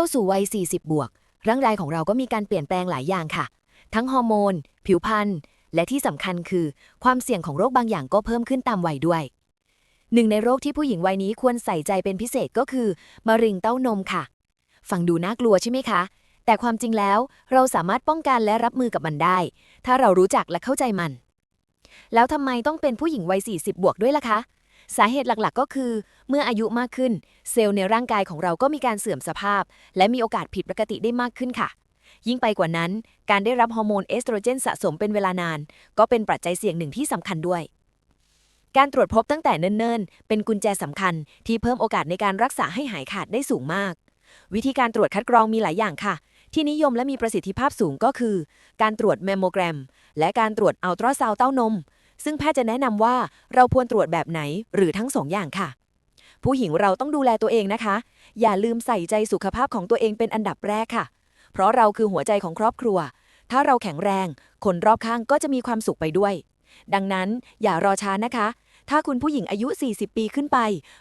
เข้าสู่วัย 40 บวก ร่างกายของเราก็มีการเปลี่ยนแปลงหลายอย่างค่ะ ทั้งฮอร์โมน ผิวพรรณ และที่สำคัญคือ ความเสี่ยงของโรคบางอย่างก็เพิ่มขึ้นตามวัยด้วย หนึ่งในโรคที่ผู้หญิงวัยนี้ควรใส่ใจเป็นพิเศษก็คือมะเร็งเต้านมค่ะ ฟังดูน่ากลัวใช่ไหมคะ แต่ความจริงแล้วเราสามารถป้องกันและรับมือกับมันได้ ถ้าเรารู้จักและเข้าใจมัน แล้วทำไมต้องเป็นผู้หญิงวัย40 บวกด้วยล่ะคะ สาเหตุหลักๆ ก็คือ เมื่ออายุมากขึ้น เซลล์ในร่างกายของเราก็มีการเสื่อมสภาพ และมีโอกาสผิดปกติได้มากขึ้นค่ะ ยิ่งไปกว่านั้น การได้รับฮอร์โมนเอสโตรเจนสะสมเป็นเวลานาน ก็เป็นปัจจัยเสี่ยงหนึ่งที่สำคัญด้วย การตรวจพบตั้งแต่เนิ่นๆ เป็นกุญแจสำคัญ ที่เพิ่มโอกาสในการรักษาให้หายขาดได้สูงมาก วิธีการตรวจคัดกรองมีหลายอย่างค่ะที่นิยมและมีประสิทธิภาพสูงก็คือ การตรวจแมมโมแกรม และการตรวจอัลตราซาวด์เต้านม ซึ่งแพทย์จะแนะนำว่าเราควรตรวจแบบไหนหรือทั้งสองอย่างค่ะ ผู้หญิงเราต้องดูแลตัวเองนะคะ อย่าลืมใส่ใจสุขภาพของตัวเองเป็นอันดับแรกค่ะ เพราะเราคือหัวใจของครอบครัว ถ้าเราแข็งแรง คนรอบข้างก็จะมีความสุขไปด้วย ดังนั้นอย่ารอช้านะคะ ถ้าคุณผู้หญิงอายุ 40 ปีขึ้นไป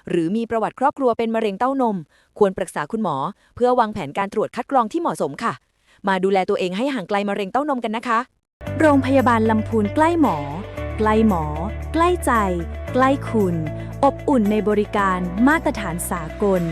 หรือมีประวัติครอบครัวเป็นมะเร็งเต้านม ควรปรึกษาคุณหมอ เพื่อวางแผนการตรวจคัดกรองที่เหมาะสมค่ะ มาดูแลตัวเองให้ห่างไกลมะเร็งเต้านมกันนะคะ โรงพยาบาลลำพูนใกล้หมอ ใกล้หมอ ใกล้ใจ ใกล้คุณ อบอุ่นในบริการมาตรฐานสากล